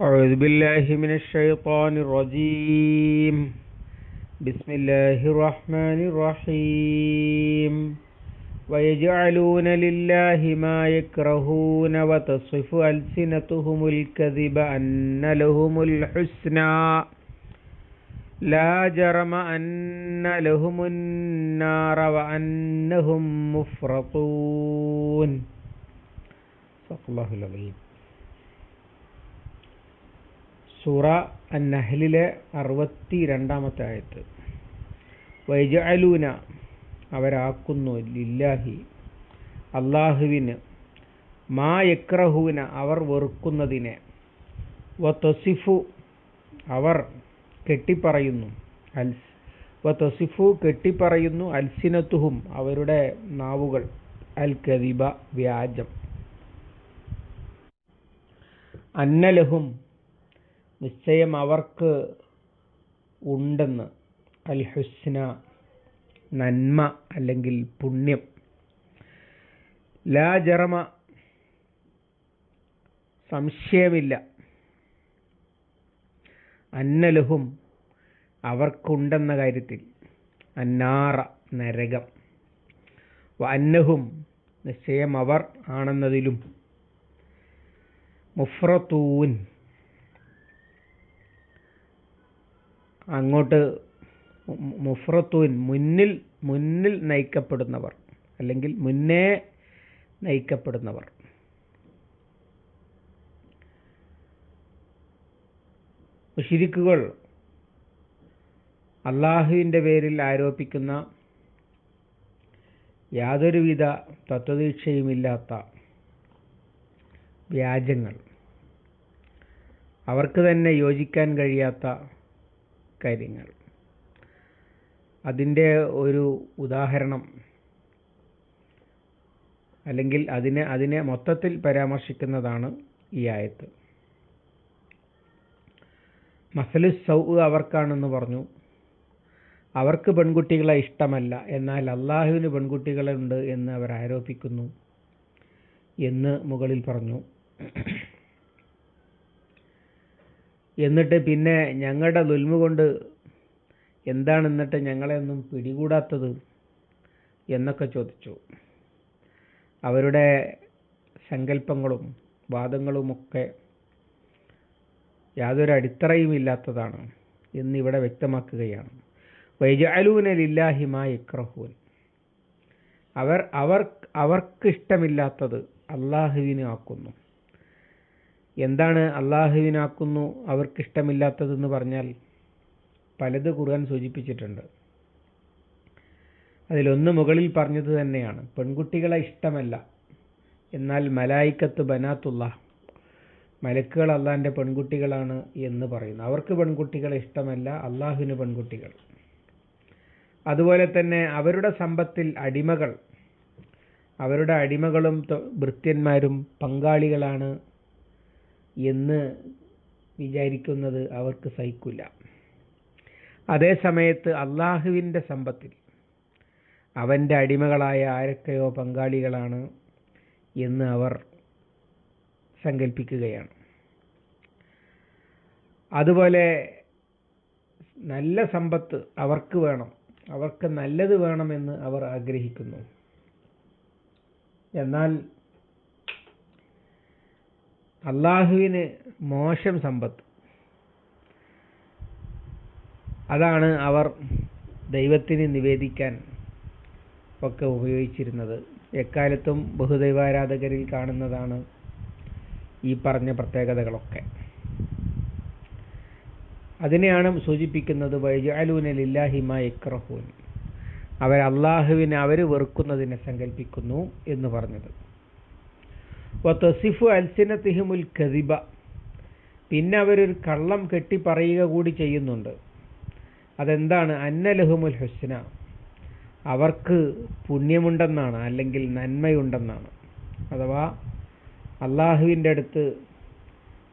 أعوذ بالله من الشيطان الرجيم. بسم الله الرحمن الرحيم. ويجعلون لله ما يكرهون وتصف ألسنتهم الكذب أن لهم الحسنى. لا جرم أن لهم النار وأنهم مفرطون. صدق الله العظيم. സൂറ അന്നഹലിലെ അറുപത്തി രണ്ടാമത്തെ ആയത്ത്. വൈജഅലൂന അവരാക്കുന്നു ലില്ലാഹി അള്ളാഹുവിന് മാ യക്രഹൂന അവർ വെറുക്കുന്നതിനെ. വതൊസിഫു അവർ കെട്ടിപ്പറയുന്നു. അൽസ് വതൊസിഫു കെട്ടിപ്പറയുന്നു അൽസിനത്തുഹും അവരുടെ നാവുകൾ. അൽ കദിബ വ്യാജം. അന്നലഹും നിശ്ചയം അവർക്ക് ഉണ്ടെന്ന്. അൽ ഹുസ്ന നന്മ അല്ലെങ്കിൽ പുണ്യം. ലാ ജറമ സംശയമില്ല. അന്നലുഹും അവർക്കുണ്ടെന്ന കാര്യത്തിൽ. അന്നാറ നരകം. അന്നഹും നിശ്ചയം അവർ ആണെന്നതിലും. മുഫ്രത്തൂൻ അങ്ങോട്ട് മുഫ്രത്തൂൻ മുന്നിൽ മുന്നിൽ നയിക്കപ്പെടുന്നവർ അല്ലെങ്കിൽ മുന്നേ നയിക്കപ്പെടുന്നവർ. മുഷിരിക്കുകൾ അള്ളാഹുവിന്റെ പേരിൽ ആരോപിക്കുന്ന യാതൊരുവിധ തത്വദീക്ഷയുമില്ലാത്ത വ്യാജങ്ങൾ. അവർക്ക് തന്നെ യോജിക്കാൻ കഴിയാത്ത കാര്യങ്ങൾ. അതിന്റെ ഒരു ഉദാഹരണം അല്ലെങ്കിൽ അതിനെ അതിനെ മൊത്തത്തിൽ പരാമർശിക്കുന്നതാണ് ഈ ആയത്ത്. മസലു സൗ അവർക്കാണെന്ന് പറഞ്ഞു. അവർക്ക് പെൺകുട്ടികളെ ഇഷ്ടമല്ല എന്നാൽ അള്ളാഹുവിന് പെൺകുട്ടികളുണ്ട് എന്ന് അവർ ആരോപിക്കുന്നു എന്ന് മുകളിൽ പറഞ്ഞു. എന്നിട്ട് പിന്നെ ഞങ്ങളുടെ ദുൽമ കൊണ്ട് എന്താണ് എന്നിട്ട് ഞങ്ങളെ ഒന്നും പിടികൂടാത്തത് എന്നൊക്കെ ചോദിച്ചു. അവരുടെ സങ്കല്പങ്ങളും വാദങ്ങളുമൊക്കെ യാതൊരു അടിത്തറയും ഇല്ലാത്തതാണ് എന്നിവിടെ വ്യക്തമാക്കുകയാണ്. വൈജാലൂന ലില്ലാഹിമ ഇക്രഹൂൻ അവർ അവർ അവർക്കിഷ്ടമില്ലാത്തത് അള്ളാഹുവിനെ ആക്കുന്നു. എന്താണ് അള്ളാഹുവിനാക്കുന്നു അവർക്കിഷ്ടമില്ലാത്തതെന്ന് പറഞ്ഞാൽ പലത് ഖുർആൻ സൂചിപ്പിച്ചിട്ടുണ്ട്. അതിലൊന്ന് മുകളിൽ പറഞ്ഞത് തന്നെയാണ്. പെൺകുട്ടികളെ ഇഷ്ടമല്ല. എന്നാൽ മലായിക്കത്ത് ബനാത്തുള്ള. മലക്കുകൾ അള്ളാഹിന്റെ പെൺകുട്ടികളാണ് എന്ന് പറയുന്നു. അവർക്ക് പെൺകുട്ടികളെ ഇഷ്ടമല്ല അള്ളാഹുവിന് പെൺകുട്ടികൾ. അതുപോലെ തന്നെ അവരുടെ സമ്പത്തിൽ അടിമകൾ. അവരുടെ അടിമകളും ഭൃത്യന്മാരും പങ്കാളികളാണ് എന്ന് വിചാരിക്കുന്നത് അവർക്ക് സഹിക്കില്ല അതേ സമയത്ത് അള്ളാഹുവിന്റെ സമ്പത്തിൽ അവന്റെ അടിമകളായ ആരൊക്കെയോ പങ്കാളികളാണ് എന്ന് അവർ സങ്കല്പിക്കുകയാണ് അതുപോലെ നല്ല സമ്പത്ത് അവർക്ക് വേണം അവർക്ക് നല്ലത് വേണമെന്ന് അവർ ആഗ്രഹിക്കുന്നു. എന്നാൽ അള്ളാഹുവിന് മോശം സമ്പത്ത്. അതാണ് അവർ ദൈവത്തിന് നിവേദിക്കാൻ ഒക്കെ ഉപയോഗിച്ചിരുന്നത്. എക്കാലത്തും ബഹുദൈവാരാധകരിൽ കാണുന്നതാണ് ഈ പറഞ്ഞ പ്രത്യേകതകളൊക്കെ. അതിനെയാണ് സൂചിപ്പിക്കുന്നത് വൈജാലൂന ലില്ലാഹിമ ഇക്രഹൂൻ അവർ അള്ളാഹുവിനെ അവർ വെറുക്കുന്നതിനെ സങ്കല്പിക്കുന്നു എന്ന് പറഞ്ഞത്. വത്തസിഫു അൽസിനത്തിഹിമുൽ കതിബ പിന്നെ അവരൊരു കള്ളം കെട്ടി പറയുക കൂടി ചെയ്യുന്നുണ്ട്. അതെന്താണ്? അന്നലഹുമുൽ ഹുസ്ന. അവർക്ക് പുണ്യമുണ്ടെന്നാണ് അല്ലെങ്കിൽ നന്മയുണ്ടെന്നാണ്. അഥവാ അള്ളാഹുവിന്റെ അടുത്ത്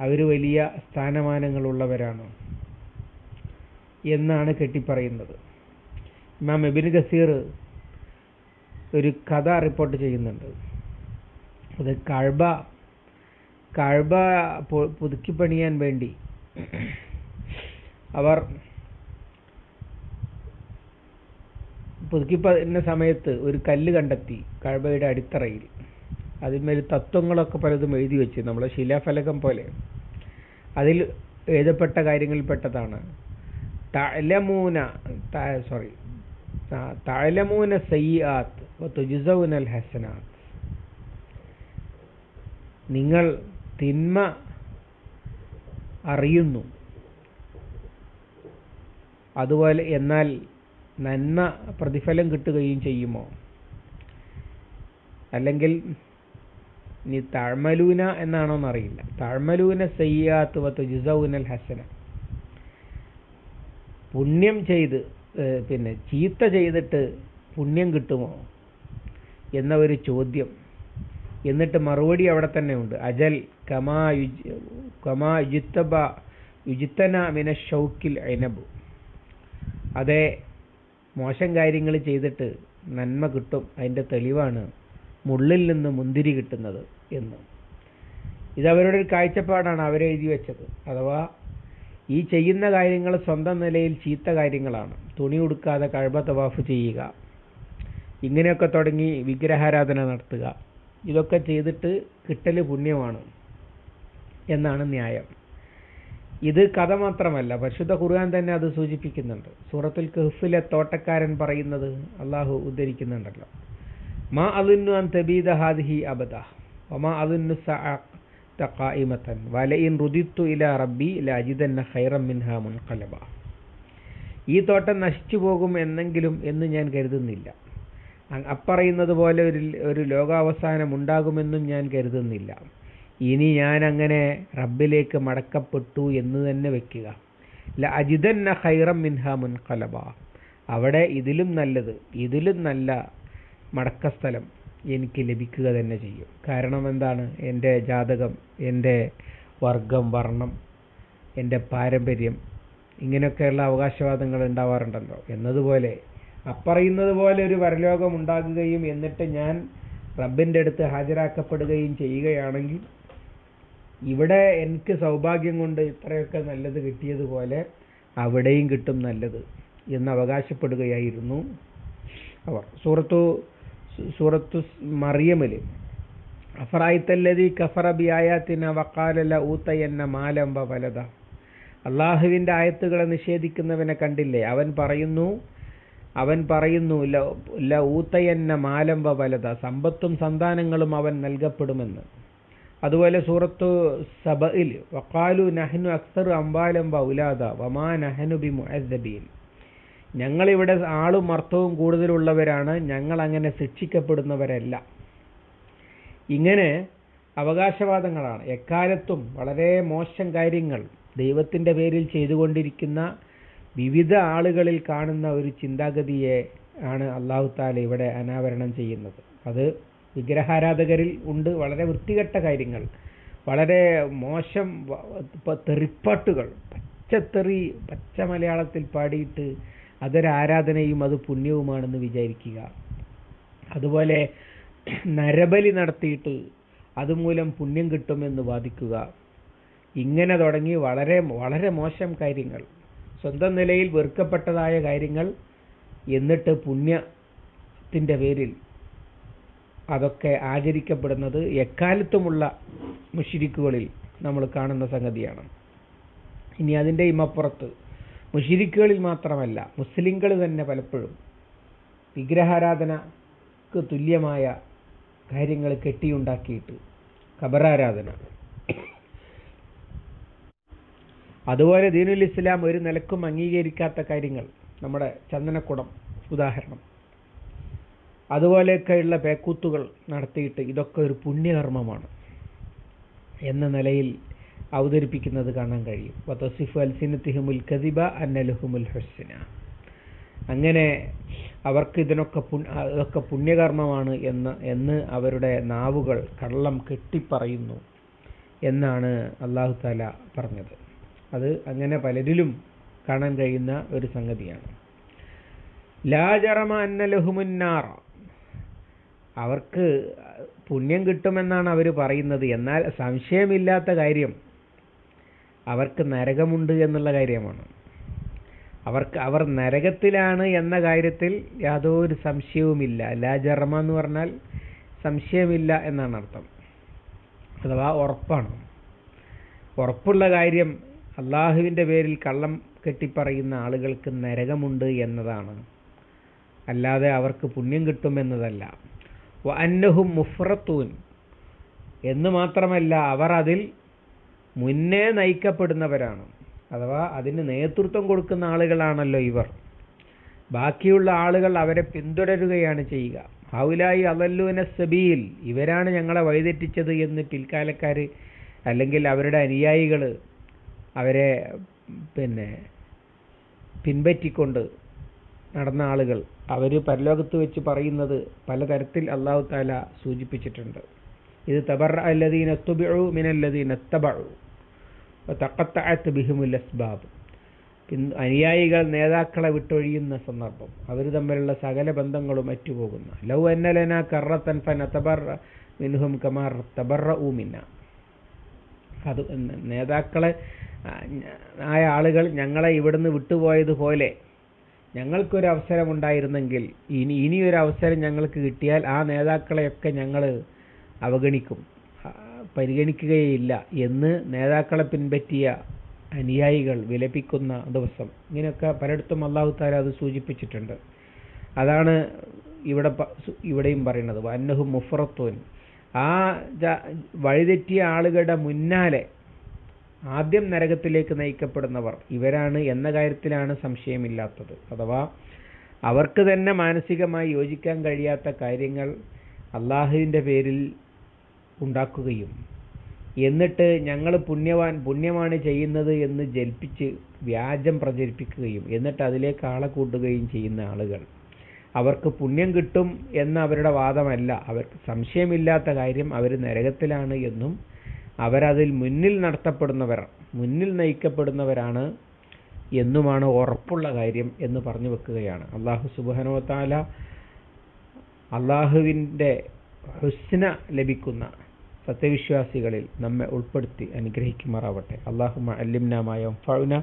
അവർ വലിയ സ്ഥാനമാനങ്ങളുള്ളവരാണ് എന്നാണ് കെട്ടിപ്പറയുന്നത്. ഇമാം എബിൻ ഗസീർ ഒരു കഥ റിപ്പോർട്ട് ചെയ്യുന്നുണ്ട്. അത് കഴബ കഴബ പുതുക്കി പണിയാൻ വേണ്ടി അവർ പുതുക്കി സമയത്ത് ഒരു കല്ല് കണ്ടെത്തി കഴബയുടെ അടിത്തറയിൽ. അതിന്മേൽ തത്വങ്ങളൊക്കെ പലതും എഴുതി വെച്ച് നമ്മളെ ശിലാഫലകം പോലെ. അതിൽ എഴുതപ്പെട്ട കാര്യങ്ങളിൽപ്പെട്ടതാണ് തഅലമൂന സോറി തഅലമൂന സയ്യാത്ത് ഹസനാത്ത് നിങ്ങൾ തിന്മ അറിയുന്നു. അതുപോലെ എന്നാൽ നന്മ പ്രതിഫലം കിട്ടുകയും ചെയ്യുമോ? അല്ലെങ്കിൽ നീ താഴ്മലൂന എന്നാണോ എന്നറിയില്ല താഴ്മലൂന സയ്യാത്തുവത്ത് ജുസൗനൽ ഹസന പുണ്യം ചെയ്ത് പിന്നെ ചീത്ത ചെയ്തിട്ട് പുണ്യം കിട്ടുമോ? എന്ന ഒരു ചോദ്യം. എന്നിട്ട് മറുപടി അവിടെ തന്നെ ഉണ്ട്. അജൽ കമാ കമാ യുജിത്തബ യുജിത്തന മിന ഷൗക്കിൽ അനബു. അതെ മോശം കാര്യങ്ങൾ ചെയ്തിട്ട് നന്മ കിട്ടും അതിന്റെ തെളിവാണ് മുള്ളിൽ നിന്ന് മുന്തിരി കിട്ടുന്നത് എന്ന്. ഇതവരുടെ ഒരു കാഴ്ചപ്പാടാണ് അവരെഴുതി വെച്ചത്. അഥവാ ഈ ചെയ്യുന്ന കാര്യങ്ങൾ സ്വന്തം നിലയിൽ ചീത്ത കാര്യങ്ങളാണ്. തുണി ഉടുക്കാതെ കഴബ തവാഫ് ചെയ്യുക. ഇങ്ങനെയൊക്കെ തുടങ്ങി വിഗ്രഹാരാധന നടത്തുക. ഇതൊക്കെ ചെയ്തിട്ട് കിട്ടൽ പുണ്യമാണ് എന്നാണ് ന്യായം. ഇത് കഥ മാത്രമല്ല പരിശുദ്ധ ഖുർആൻ തന്നെ അത് സൂചിപ്പിക്കുന്നുണ്ട്. സൂറത്തുൽ കഹ്ഫിലെ തോട്ടക്കാരൻ പറയുന്നത് അള്ളാഹു ഉദ്ധരിക്കുന്നുണ്ടല്ലോ. മാ അതുന്നു അൻ തബീദ ഹാദിഹി അബദ ഒമാ അതുന്നു ഖായിമത്തൻ വലയിൻ റുദിത്തു ഇല റബ്ബി ലജിദന്ന ഖൈറം മിൻഹ മുൻഖലബ. ഈ തോട്ടം നശിച്ചു പോകും എന്നെങ്കിലും എന്ന് ഞാൻ കരുതുന്നില്ല. അപ്പറയുന്നത് പോലെ ഒരു ഒരു ലോകാവസാനം ഉണ്ടാകുമെന്നും ഞാൻ കരുതുന്നില്ല. ഇനി ഞാൻ അങ്ങനെ റബ്ബിലേക്ക് മടക്കപ്പെട്ടു എന്ന് തന്നെ വെക്കുക. ല അജിതന്ന ഹൈറം മിൻഹ മുൻകലബ അവിടെ ഇതിലും നല്ലത് ഇതിലും നല്ല മടക്കസ്ഥലം എനിക്ക് ലഭിക്കുക തന്നെ ചെയ്യും. കാരണം എന്താണ്? എന്റെ ജാതകം എന്റെ വർഗം വർണം എന്റെ പാരമ്പര്യം ഇങ്ങനെയൊക്കെയുള്ള അവകാശവാദങ്ങൾ ഉണ്ടാവാറുണ്ടല്ലോ. എന്നതുപോലെ അപ്പറയുന്നത് പോലെ ഒരു പരലോകം ഉണ്ടാകുകയും എന്നിട്ട് ഞാൻ റബ്ബിന്റെ അടുത്ത് ഹാജരാക്കപ്പെടുകയും ചെയ്യുകയാണെങ്കിൽ ഇവിടെ എനിക്ക് സൗഭാഗ്യം കൊണ്ട് ഇത്രയൊക്കെ നല്ലത് കിട്ടിയതുപോലെ അവിടെയും കിട്ടും നല്ലത് എന്ന് അവകാശപ്പെടുകയായിരുന്നു അവർ. സൂറത്തു സൂറത്തു മറിയമിൽ അഫറായിത്തല്ലതി കഫറബി ആയാത്തിന ആയാത്തിന വക്കാലല ഊത്തയന്ന മാലംബ വലത അള്ളാഹുവിന്റെ ആയത്തുകളെ നിഷേധിക്കുന്നവനെ കണ്ടില്ലേ? അവൻ പറയുന്നു അവൻ പറയുന്നു ല ഊത്തയന്ന മാലംബ വലത സമ്പത്തും സന്താനങ്ങളും അവൻ നൽകപ്പെടുമെന്ന്. അതുപോലെ സൂറത്തു സബയിൽ വക്കാലു നഹ്നു അക്സർ അംബാലം ബൗലാദ വമാ നഹനു ബി മുഅദ്ദബീൻ ഞങ്ങളിവിടെ ആളും അർത്ഥവും കൂടുതലുള്ളവരാണ് ഞങ്ങൾ അങ്ങനെ ശിക്ഷിക്കപ്പെടുന്നവരല്ല. ഇങ്ങനെ അവകാശവാദങ്ങളാണ്. എക്കാലത്തും വളരെ മോശം കാര്യങ്ങൾ ദൈവത്തിന്റെ പേരിൽ ചെയ്തുകൊണ്ടിരിക്കുന്ന വിവിധ ആളുകളിൽ കാണുന്ന ഒരു ചിന്താഗതിയെ ആണ് അള്ളാഹു താല ഇവിടെ അനാവരണം ചെയ്യുന്നത്. അത് വിഗ്രഹാരാധകരിൽ ഉണ്ട്. വളരെ വൃത്തികെട്ട കാര്യങ്ങൾ. വളരെ മോശം തെറിപ്പാട്ടുകൾ. പച്ചത്തെറി പച്ച മലയാളത്തിൽ പാടിയിട്ട് അതൊരു ആരാധനയും അത് പുണ്യവുമാണെന്ന് വിചാരിക്കുക. അതുപോലെ നരബലി നടത്തിയിട്ട് അതുമൂലം പുണ്യം കിട്ടുമെന്ന് വാദിക്കുക. ഇങ്ങനെ തുടങ്ങി വളരെ വളരെ മോശം കാര്യങ്ങൾ. സ്വന്തം നിലയിൽ വെറുക്കപ്പെട്ടതായ കാര്യങ്ങൾ എന്നിട്ട് പുണ്യത്തിന്റെ പേരിൽ അതൊക്കെ ആചരിക്കപ്പെടുന്നത് എക്കാലത്തുമുള്ള മുഷിരിക്കുകളിൽ നമ്മൾ കാണുന്ന സംഗതിയാണ്. ഇനി അതിന്റെ ഇമപ്പുറത്ത് മുഷിരിക്കുകളിൽ മാത്രമല്ല മുസ്ലിങ്ങൾ തന്നെ പലപ്പോഴും വിഗ്രഹാരാധനക്ക് തുല്യമായ കാര്യങ്ങൾ കെട്ടിയുണ്ടാക്കിയിട്ട് ഖബറാരാധന അതുപോലെ ദീനുൽ ഇസ്ലാം ഒരു നിലക്കും അംഗീകരിക്കാത്ത കാര്യങ്ങൾ. നമ്മുടെ ചന്ദനക്കുടം ഉദാഹരണം. അതുപോലെയൊക്കെയുള്ള പേക്കൂത്തുകൾ നടത്തിയിട്ട് ഇതൊക്കെ ഒരു പുണ്യകർമ്മമാണ് എന്ന നിലയിൽ അവതരിപ്പിക്കുന്നത് കാണാൻ കഴിയും. വത്തസിഫ് അൽസിനത്തിഹുമുൽ കദിബ അന്നലുഹുമുൽ ഹുസ്ന. അങ്ങനെ അവർക്ക് ഇതിനൊക്കെ അതൊക്കെ പുണ്യകർമ്മമാണ് എന്ന് എന്ന് അവരുടെ നാവുകൾ കള്ളം കെട്ടിപ്പറയുന്നു എന്നാണ് അള്ളാഹു താല പറഞ്ഞത്. അത് അങ്ങനെ പലരിലും കാണാൻ കഴിയുന്ന ഒരു സംഗതിയാണ്. ലാജറമ അന്നലഹുമുന്നാറ അവർക്ക് പുണ്യം കിട്ടുമെന്നാണ് അവർ പറയുന്നത്. എന്നാൽ സംശയമില്ലാത്ത കാര്യം അവർക്ക് നരകമുണ്ട് എന്നുള്ള കാര്യമാണ്. അവർക്ക് അവർ നരകത്തിലാണ് എന്ന കാര്യത്തിൽ യാതൊരു സംശയവുമില്ല. ലാജറമ എന്ന് പറഞ്ഞാൽ സംശയമില്ല എന്നാണ് അർത്ഥം. അഥവാ ഉറപ്പാണ്. ഉറപ്പുള്ള കാര്യം അള്ളാഹുവിന്റെ പേരിൽ കള്ളം കെട്ടിപ്പറയുന്ന ആളുകൾക്ക് നരകമുണ്ട് എന്നതാണ്. അല്ലാതെ അവർക്ക് പുണ്യം കിട്ടുമെന്നതല്ല. വ അന്നഹും മുഫ്രത്തൂൻ എന്ന് മാത്രമല്ല അവർ അതിൽ മുന്നേ നയിക്കപ്പെടുന്നവരാണ്. അഥവാ അതിന് നേതൃത്വം കൊടുക്കുന്ന ആളുകളാണല്ലോ ഇവർ. ബാക്കിയുള്ള ആളുകൾ അവരെ പിന്തുടരുകയാണ് ചെയ്യുക. ഹൗലായി അതല്ലൂന സബീൽ ഇവരാണ് ഞങ്ങളെ വഴിതെറ്റിച്ചത് എന്ന് പിൽക്കാലക്കാർ അല്ലെങ്കിൽ അവരുടെ അനുയായികൾ അവരെ പിന്നെ പിൻപറ്റിക്കൊണ്ട് നടന്ന ആളുകൾ. അവർ പരലോകത്ത് വെച്ച് പറയുന്നത് പലതരത്തിൽ അള്ളാഹു താല സൂചിപ്പിച്ചിട്ടുണ്ട്. ഇത് തബർ അല്ലദീൻ എത്തുബിഴു മിനല്ലദീൻ എത്തബഴു തക്കത്താഴത്ത് ബിഹിമുൽ അസ്ബാബ്. അനുയായികൾ നേതാക്കളെ വിട്ടൊഴിയുന്ന സന്ദർഭം. അവർ തമ്മിലുള്ള സകല ബന്ധങ്ങളും അറ്റുപോകുന്ന. ലൗ എന്നലന കറത്തൻ ഫൻ അത്തബർ മിൻഹും കമാർ തബറ ഊമിന്ന അത് നേതാക്കളെ ആയ ആളുകൾ ഞങ്ങളെ ഇവിടുന്ന് വിട്ടുപോയതുപോലെ ഞങ്ങൾക്കൊരു അവസരം ഉണ്ടായിരുന്നെങ്കിൽ ഇനി ഇനിയൊരു അവസരം ഞങ്ങൾക്ക് കിട്ടിയാൽ ആ നേതാക്കളെയൊക്കെ ഞങ്ങൾ അവഗണിക്കും. പരിഗണിക്കുകയില്ല എന്ന് നേതാക്കളെ പിൻപറ്റിയ അനുയായികൾ വിലപിക്കുന്ന ദിവസം. ഇങ്ങനെയൊക്കെ പലയിടത്തും അള്ളാഹു താല അത് സൂചിപ്പിച്ചിട്ടുണ്ട്. അതാണ് ഇവിടെ ഇവിടെയും പറയുന്നത്. വന്നഹു മുഫറത്തോൻ ആ വഴിതെറ്റിയ ആളുകളുടെ മുന്നാലെ ആദ്യം നരകത്തിലേക്ക് നയിക്കപ്പെടുന്നവർ. ഇവരാണ് എന്ന കാര്യത്തിലാണ് സംശയമില്ലാത്തത്. അഥവാ അവർക്ക് തന്നെ മാനസികമായി യോജിക്കാൻ കഴിയാത്ത കാര്യങ്ങൾ അള്ളാഹുവിന്റെ പേരിൽ ഉണ്ടാക്കുകയും എന്നിട്ട് ഞങ്ങൾ പുണ്യവാൻ പുണ്യമാണ് ചെയ്യുന്നത് എന്ന് ജൽപ്പിച്ച് വ്യാജം പ്രചരിപ്പിക്കുകയും എന്നിട്ട് അതിലേക്ക് ആളെ കൂട്ടുകയും ചെയ്യുന്ന ആളുകൾ. അവർക്ക് പുണ്യം കിട്ടും എന്ന അവരുടെ വാദമല്ല. അവർക്ക് സംശയമില്ലാത്ത കാര്യം അവർ നരകത്തിലാണ് എന്നും അവരതിൽ മുന്നിൽ നടത്തപ്പെടുന്നവർ മുന്നിൽ നയിക്കപ്പെടുന്നവരാണ് എന്നുമാണ് ഉറപ്പുള്ള കാര്യം എന്ന് പറഞ്ഞു വെക്കുകയാണ്. അള്ളാഹു സുബാനുവത്താല അള്ളാഹുവിന്റെ ഹുസ്ന ലഭിക്കുന്ന സത്യവിശ്വാസികളിൽ നമ്മെ ഉൾപ്പെടുത്തി അനുഗ്രഹിക്കുമാറാവട്ടെ. അള്ളാഹു അല്ലിംനാമായ ഫൗന